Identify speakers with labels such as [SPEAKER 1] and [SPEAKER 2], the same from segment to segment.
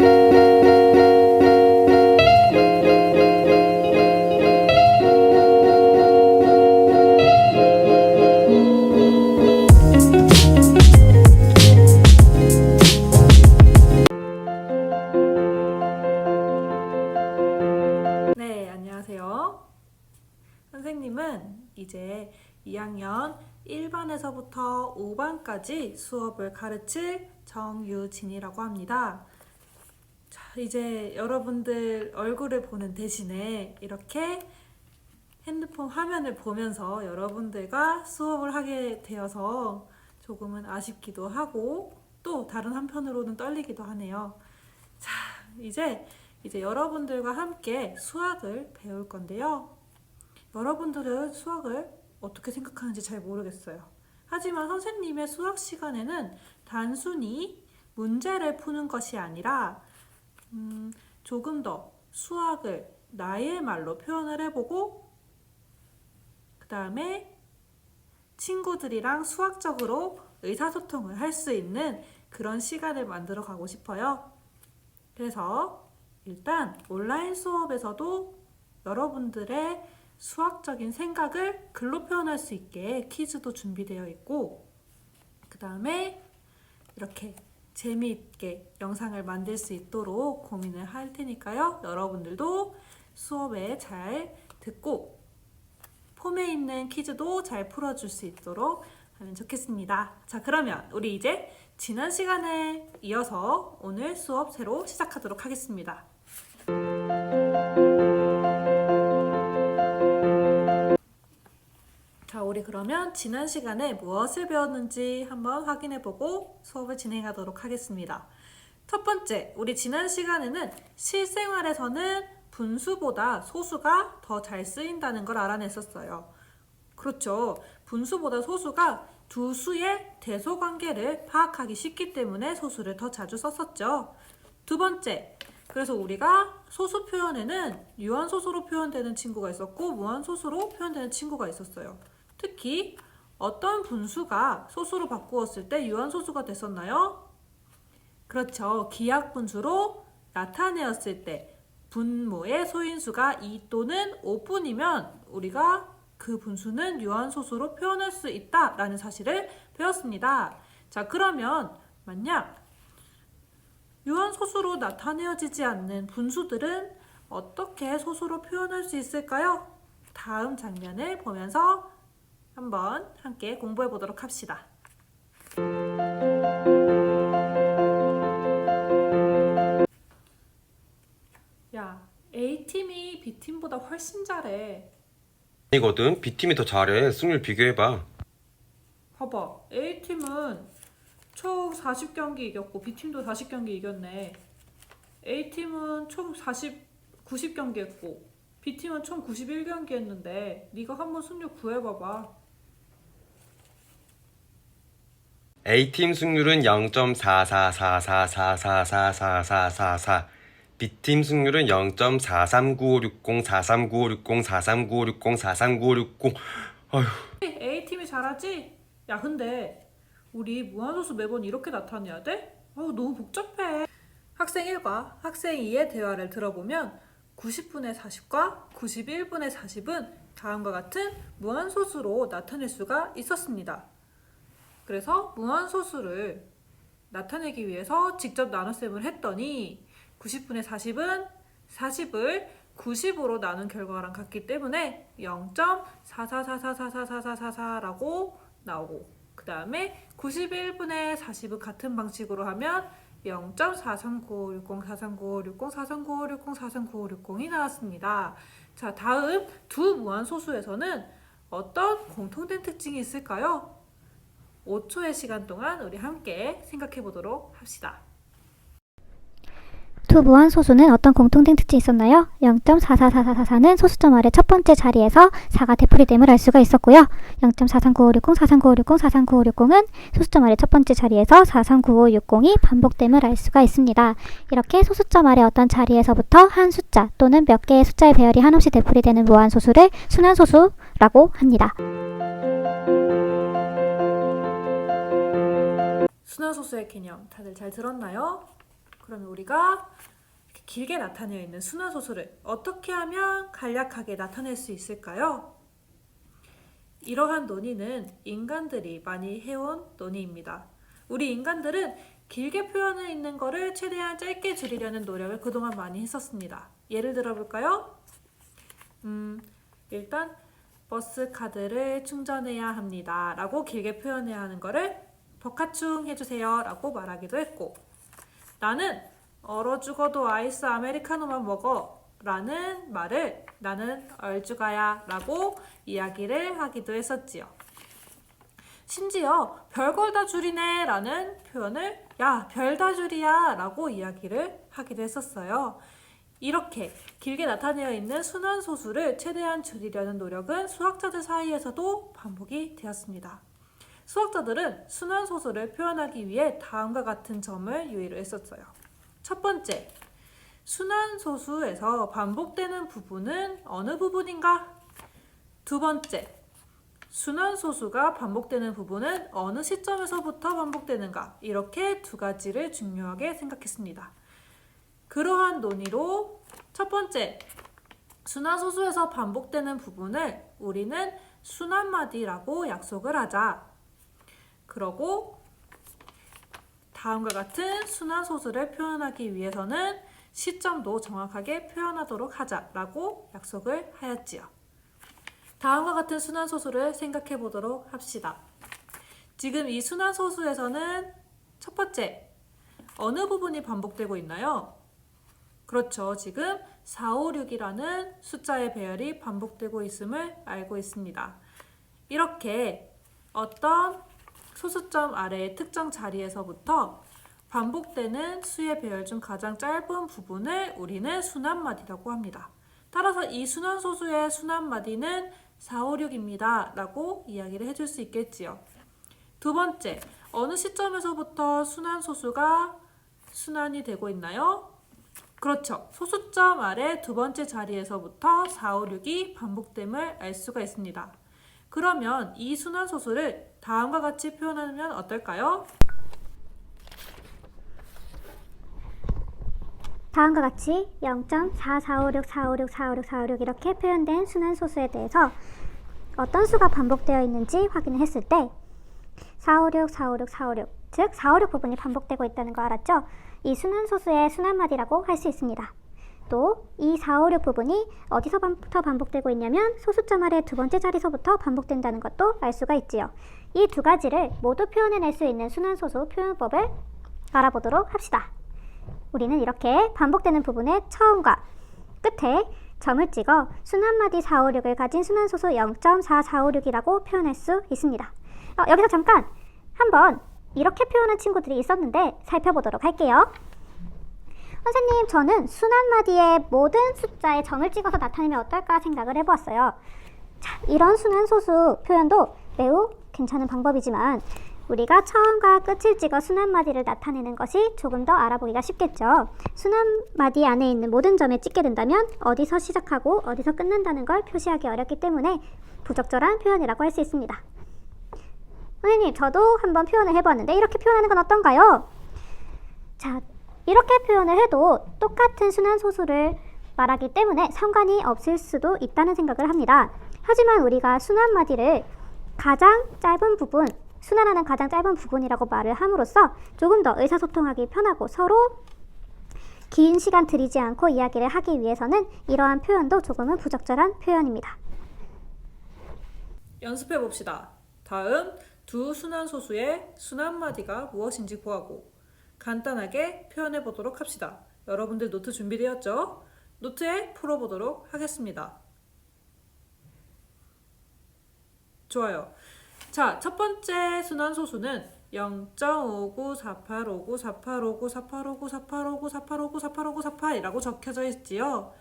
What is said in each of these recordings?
[SPEAKER 1] 네, 안녕하세요. 선생님은 이제 2학년 1반에서부터 5반까지 수업을 가르칠 정유진이라고 합니다. 자, 이제 여러분들 얼굴을 보는 대신에 이렇게 핸드폰 화면을 보면서 여러분들과 수업을 하게 되어서 조금은 아쉽기도 하고 또 다른 한편으로는 떨리기도 하네요. 자, 이제 이제 여러분들과 함께 수학을 배울 건데요. 여러분들은 수학을 어떻게 생각하는지 잘 모르겠어요. 하지만 선생님의 수학 시간에는 단순히 문제를 푸는 것이 아니라 음, 조금 더 수학을 나의 말로 표현을 해보고 그 다음에 친구들이랑 수학적으로 의사소통을 할 수 있는 그런 시간을 만들어 가고 싶어요. 그래서 일단 온라인 수업에서도 여러분들의 수학적인 생각을 글로 표현할 수 있게 퀴즈도 준비되어 있고, 그 다음에 이렇게 재미있게 영상을 만들 수 있도록 고민을 할 테니까요. 여러분들도 수업에 잘 듣고 폼에 있는 퀴즈도 잘 풀어줄 수 있도록 하면 좋겠습니다. 자, 그러면 우리 이제 지난 시간에 이어서 오늘 수업 새로 시작하도록 하겠습니다. 우리 그러면 지난 시간에 무엇을 배웠는지 한번 확인해 보고 수업을 진행하도록 하겠습니다. 첫 번째, 우리 지난 시간에는 실생활에서는 분수보다 소수가 더 잘 쓰인다는 걸 알아냈었어요. 그렇죠. 분수보다 소수가 두 수의 대소 관계를 파악하기 쉽기 때문에 소수를 더 자주 썼었죠. 두 번째, 그래서 우리가 소수 표현에는 유한소수로 표현되는 친구가 있었고 무한소수로 표현되는 친구가 있었어요. 특히 어떤 분수가 소수로 바꾸었을 때 유한소수가 됐었나요? 그렇죠. 기하분수로 나타내었을 때 분모의 소인수가 2 또는 5뿐이면 우리가 그 분수는 유한소수로 표현할 수 있다라는 사실을 배웠습니다. 자, 그러면 만약 유한소수로 나타내어지지 않는 분수들은 어떻게 소수로 표현할 수 있을까요? 다음 장면을 보면서 한번 함께 공부해 보도록 합시다. 야, A팀이 B팀보다 훨씬 잘해.
[SPEAKER 2] 이거든 B팀이 더 잘해 승률 비교해봐
[SPEAKER 1] 봐봐. A팀은 총 40경기 이겼고 B팀도 40경기 이겼네. A팀은 총 40, 90경기 했고 B팀은 총 91경기 했는데 네가 한번 승률 구해봐봐.
[SPEAKER 2] A팀 승률은 0.4444444444 B팀 승률은 0.439560 439560 439560 439560 아휴
[SPEAKER 1] A팀이 잘하지? 야 근데 우리 무한소수 매번 이렇게 나타내야 돼? 아우 너무 복잡해. 학생 1과 학생 2의 대화를 들어보면 90분의 40과 91분의 40은 다음과 같은 무한소수로 나타낼 수가 있었습니다. 그래서 무한소수를 나타내기 위해서 직접 나눗셈을 했더니 90분의 40은 40을 90으로 나눈 결과랑 같기 때문에 0.44444444라고 나오고 그 다음에 91분의 40을 같은 방식으로 하면 0.43960 43960 43960 43960이 나왔습니다. 자, 다음 두 무한소수에서는 어떤 공통된 특징이 있을까요? 5초의 시간 동안 우리 함께 생각해 보도록 합시다.
[SPEAKER 3] 두 무한소수는 어떤 공통된 특징이 있었나요? 0.44444는 소수점 아래 첫 번째 자리에서 4가 되풀이됨을 알 수가 있었고요. 0.43960, 43960, 43960은 소수점 아래 첫 번째 자리에서 43960이 반복됨을 알 수가 있습니다. 이렇게 소수점 아래 어떤 자리에서부터 한 숫자 또는 몇 개의 숫자의 배열이 한없이 되풀이되는 무한소수를 순환소수라고 합니다.
[SPEAKER 1] 순환소수의 개념 다들 잘 들었나요? 그러면 우리가 길게 나타내어 있는 순환 소수를 어떻게 하면 간략하게 나타낼 수 있을까요? 이러한 논의는 인간들이 많이 해온 논의입니다. 우리 인간들은 길게 표현해 있는 거를 최대한 짧게 줄이려는 노력을 그동안 많이 했었습니다. 예를 들어 볼까요? 음, 일단 버스 카드를 충전해야 합니다. 라고 길게 표현해야 하는 거를 버카충 해주세요. 라고 말하기도 했고 나는 얼어 죽어도 아이스 아메리카노만 먹어. 라는 말을 나는 얼죽아야 라고 이야기를 하기도 했었지요. 심지어 별걸 다 줄이네 라는 표현을 야, 별 다 줄이야 라고 이야기를 하기도 했었어요. 이렇게 길게 나타내어 있는 순환 소수를 최대한 줄이려는 노력은 수학자들 사이에서도 반복이 되었습니다. 수학자들은 순환 소수를 표현하기 위해 다음과 같은 점을 유의를 했었어요. 첫 번째, 순환 소수에서 반복되는 부분은 어느 부분인가? 두 번째, 순환 소수가 반복되는 부분은 어느 시점에서부터 반복되는가? 이렇게 두 가지를 중요하게 생각했습니다. 그러한 논의로 첫 번째, 순환 소수에서 반복되는 부분을 우리는 순환마디라고 약속을 하자. 그러고 다음과 같은 순환 소수를 표현하기 위해서는 시점도 정확하게 표현하도록 하자라고 약속을 하였지요. 다음과 같은 순환 소수를 생각해 보도록 합시다. 지금 이 순환 소수에서는 첫 번째, 어느 부분이 반복되고 있나요? 그렇죠. 지금 4, 5, 6이라는 숫자의 배열이 반복되고 있음을 알고 있습니다. 이렇게 어떤 소수점 아래의 특정 자리에서부터 반복되는 수의 배열 중 가장 짧은 부분을 우리는 순환마디라고 합니다. 따라서 이 순환소수의 순환마디는 4, 5, 6입니다. 라고 이야기를 해줄 수 있겠지요. 두 번째, 어느 시점에서부터 순환소수가 순환이 되고 있나요? 그렇죠. 소수점 아래 두 번째 자리에서부터 4, 5, 6이 반복됨을 알 수가 있습니다. 그러면 이 순환소수를 다음과 같이 표현하면 어떨까요?
[SPEAKER 3] 다음과 같이 0.4456456456456 이렇게 표현된 순환 소수에 대해서 어떤 수가 반복되어 있는지 확인을 했을 때 456, 456, 456, 즉 456 부분이 반복되고 있다는 거 알았죠? 이 순환 소수의 순환마디라고 할 수 있습니다. 또 이 456 부분이 어디서부터 반복되고 있냐면 소수점 아래 두 번째 자리서부터 반복된다는 것도 알 수가 있지요. 이 두 가지를 모두 표현해낼 수 있는 순환 소수 표현법을 알아보도록 합시다. 우리는 이렇게 반복되는 부분의 처음과 끝에 점을 찍어 순환마디 456을 가진 순환소수 0.4456이라고 표현할 수 있습니다. 어, 여기서 잠깐 한번 이렇게 표현한 친구들이 있었는데 살펴보도록 할게요. 선생님, 저는 순환마디의 모든 숫자에 점을 찍어서 나타내면 어떨까 생각을 해보았어요. 자, 이런 순환소수 표현도 매우 괜찮은 방법이지만 우리가 처음과 끝을 찍어 순환마디를 나타내는 것이 조금 더 알아보기가 쉽겠죠. 순환마디 안에 있는 모든 점에 찍게 된다면 어디서 시작하고 어디서 끝난다는 걸 표시하기 어렵기 때문에 부적절한 표현이라고 할 수 있습니다. 선생님, 저도 한번 표현을 해보았는데 이렇게 표현하는 건 어떤가요? 자, 이렇게 표현을 해도 똑같은 순환 소수를 말하기 때문에 상관이 없을 수도 있다는 생각을 합니다. 하지만 우리가 순환마디를 가장 짧은 부분, 순환하는 가장 짧은 부분이라고 말을 함으로써 조금 더 의사소통하기 편하고 서로 긴 시간 들이지 않고 이야기를 하기 위해서는 이러한 표현도 조금은 부적절한 표현입니다.
[SPEAKER 1] 연습해 봅시다. 다음 두 순환 소수의 순환 마디가 무엇인지 구하고 간단하게 표현해 보도록 합시다. 여러분들 노트 준비되었죠? 노트에 풀어 보도록 하겠습니다. 좋아요. 자, 첫 번째 순환 소수는 0.5948594859485948594859485948이라고 적혀져 있지요.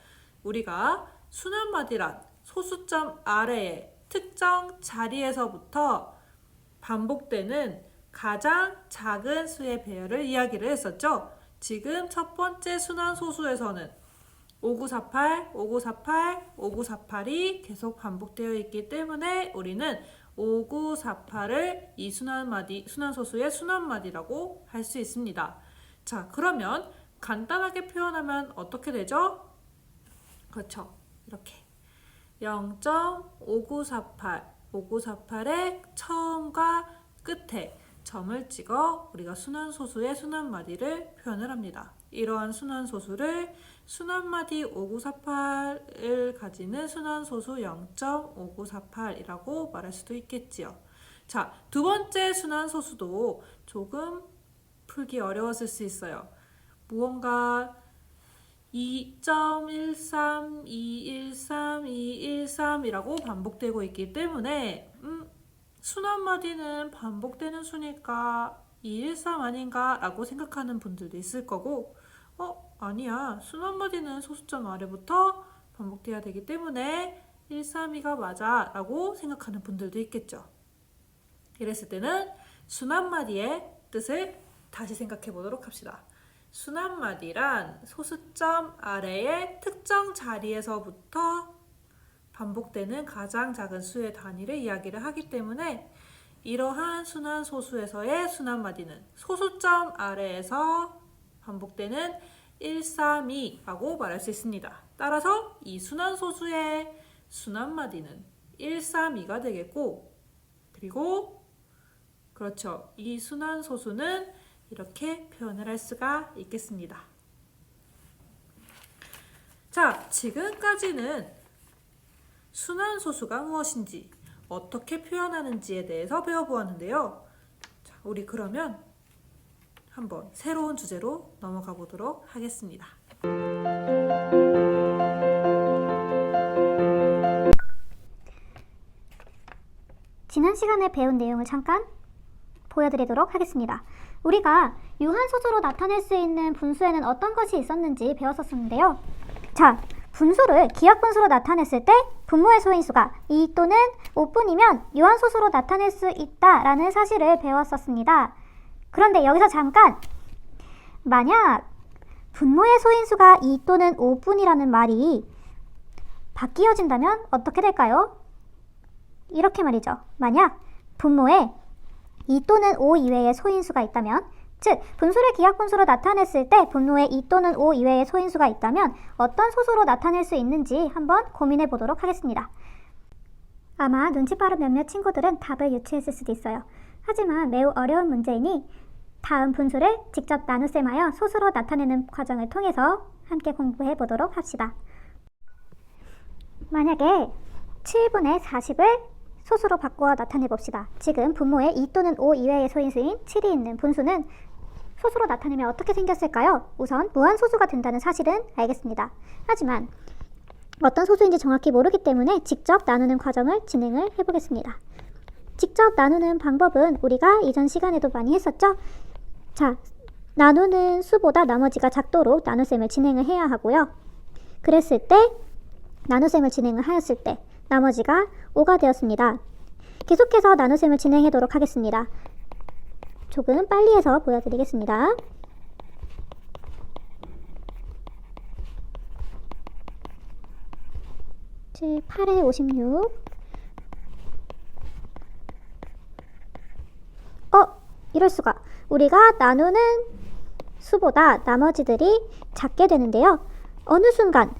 [SPEAKER 1] 우리가 순환 마디란 소수점 아래에 특정 자리에서부터 반복되는 가장 작은 수의 배열을 이야기를 했었죠. 지금 첫 번째 순환 소수에서는 5948, 5948, 5948이 계속 반복되어 있기 때문에 우리는 5948을 이 순환마디, 순환소수의 순환마디라고 할 수 있습니다. 자, 그러면 간단하게 표현하면 어떻게 되죠? 그렇죠. 이렇게 0.5948 5948의 처음과 끝에 점을 찍어 우리가 순환소수의 순환마디를 표현을 합니다. 이러한 순환소수를 순환마디 5948을 가지는 순환소수 0.5948이라고 말할 수도 있겠지요. 자, 두 번째 순환소수도 조금 풀기 어려웠을 수 있어요. 무언가 2.13, 213, 213이라고 반복되고 있기 때문에 음, 순환마디는 반복되는 수니까 213 아닌가 라고 생각하는 분들도 있을 거고 어? 아니야. 순환마디는 소수점 아래부터 반복돼야 되기 때문에 132가 맞아 라고 생각하는 분들도 있겠죠. 이랬을 때는 순환마디의 뜻을 다시 생각해 보도록 합시다. 순환마디란 소수점 아래의 특정 자리에서부터 반복되는 가장 작은 수의 단위를 이야기를 하기 때문에 이러한 순환 소수에서의 순환 마디는 소수점 아래에서 반복되는 132라고 말할 수 있습니다. 따라서 이 순환 소수의 순환 마디는 132가 되겠고 그리고 그렇죠. 이 순환 소수는 이렇게 표현을 할 수가 있겠습니다. 자, 지금까지는 순환 소수가 무엇인지 어떻게 표현하는지에 대해서 배워보았는데요. 자, 우리 그러면 한번 새로운 주제로 넘어가 보도록 하겠습니다.
[SPEAKER 3] 지난 시간에 배운 내용을 잠깐 보여드리도록 하겠습니다. 우리가 유한 소수로 나타낼 수 있는 분수에는 어떤 것이 있었는지 배웠었는데요. 자, 분수를 기하 분수로 나타냈을 때 분모의 소인수가 2 또는 5뿐이면 유한소수로 나타낼 수 있다라는 사실을 배웠었습니다. 그런데 여기서 잠깐 만약 분모의 소인수가 2 또는 5뿐이라는 말이 바뀌어진다면 어떻게 될까요? 이렇게 말이죠. 만약 분모에 2 또는 5 이외의 소인수가 있다면 즉 분수를 기하분수로 나타냈을 때 분모에 2 또는 5 이외의 소인수가 있다면 어떤 소수로 나타낼 수 있는지 한번 고민해 보도록 하겠습니다. 아마 눈치 빠른 몇몇 친구들은 답을 유추했을 수도 있어요. 하지만 매우 어려운 문제이니 다음 분수를 직접 나눗셈하여 소수로 나타내는 과정을 통해서 함께 공부해 보도록 합시다. 만약에 7분의 40을 소수로 바꾸어 나타내 봅시다. 지금 분모에 2 또는 5 이외의 소인수인 7이 있는 분수는 소수로 나타내면 어떻게 생겼을까요? 우선 무한소수가 된다는 사실은 알겠습니다. 하지만 어떤 소수인지 정확히 모르기 때문에 직접 나누는 과정을 진행을 해보겠습니다. 직접 나누는 방법은 우리가 이전 시간에도 많이 했었죠? 자, 나누는 수보다 나머지가 작도록 나눗셈을 진행을 해야 하고요. 그랬을 때 나눗셈을 진행을 하였을 때 나머지가 5가 되었습니다. 계속해서 나눗셈을 진행하도록 하겠습니다. 조금 빨리 해서 보여드리겠습니다. 칠, 8에 56. 어, 이럴 수가. 우리가 나누는 수보다 나머지들이 작게 되는데요. 어느 순간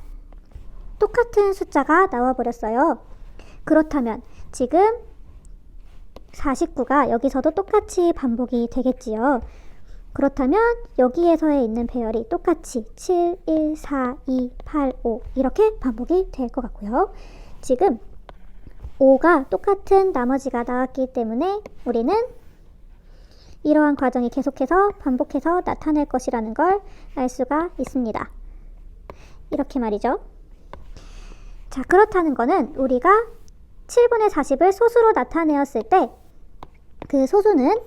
[SPEAKER 3] 똑같은 숫자가 나와버렸어요. 그렇다면 지금 49가 여기서도 똑같이 반복이 되겠지요. 그렇다면 여기에서의 있는 배열이 똑같이 7, 1, 4, 2, 8, 5 이렇게 반복이 될 것 같고요. 지금 5가 똑같은 나머지가 나왔기 때문에 우리는 이러한 과정이 계속해서 반복해서 나타낼 것이라는 걸 알 수가 있습니다. 이렇게 말이죠. 자, 그렇다는 거는 우리가 7분의 40을 소수로 나타내었을 때 그 소수는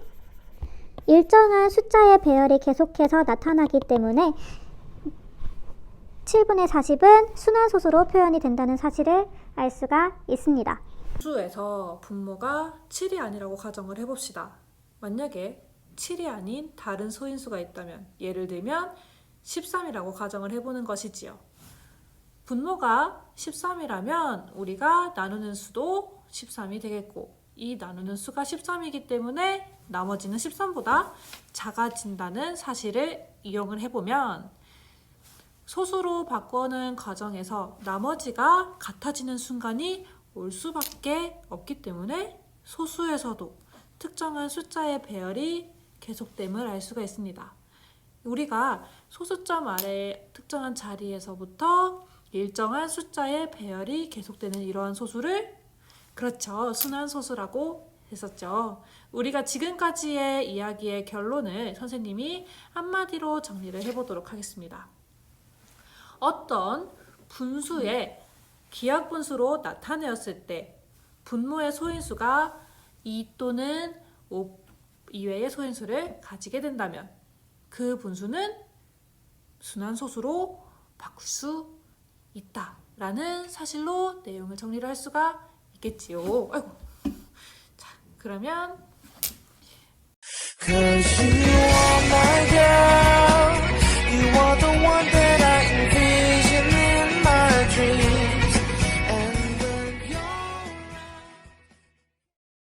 [SPEAKER 3] 일정한 숫자의 배열이 계속해서 나타나기 때문에 7분의 40은 순환 소수로 표현이 된다는 사실을 알 수가 있습니다.
[SPEAKER 1] 수에서 분모가 7이 아니라고 가정을 해봅시다. 만약에 7이 아닌 다른 소인수가 있다면 예를 들면 13이라고 가정을 해보는 것이지요. 분모가 13이라면 우리가 나누는 수도 13이 되겠고 이 나누는 수가 13이기 때문에 나머지는 13보다 작아진다는 사실을 이용을 해보면 소수로 바꾸는 과정에서 나머지가 같아지는 순간이 올 수밖에 없기 때문에 소수에서도 특정한 숫자의 배열이 계속됨을 알 수가 있습니다. 우리가 소수점 아래 특정한 자리에서부터 일정한 숫자의 배열이 계속되는 이러한 소수를 그렇죠. 순환소수라고 했었죠. 우리가 지금까지의 이야기의 결론을 선생님이 한마디로 정리를 해보도록 하겠습니다. 어떤 분수의 기하분수로 나타내었을 때 분모의 소인수가 2 또는 5 이외의 소인수를 가지게 된다면 그 분수는 순환소수로 바꿀 수 있다라는 사실로 내용을 정리를 할 수가 있겠지요. 아이고. 자, 그러면
[SPEAKER 4] Cause you are my girl, you are the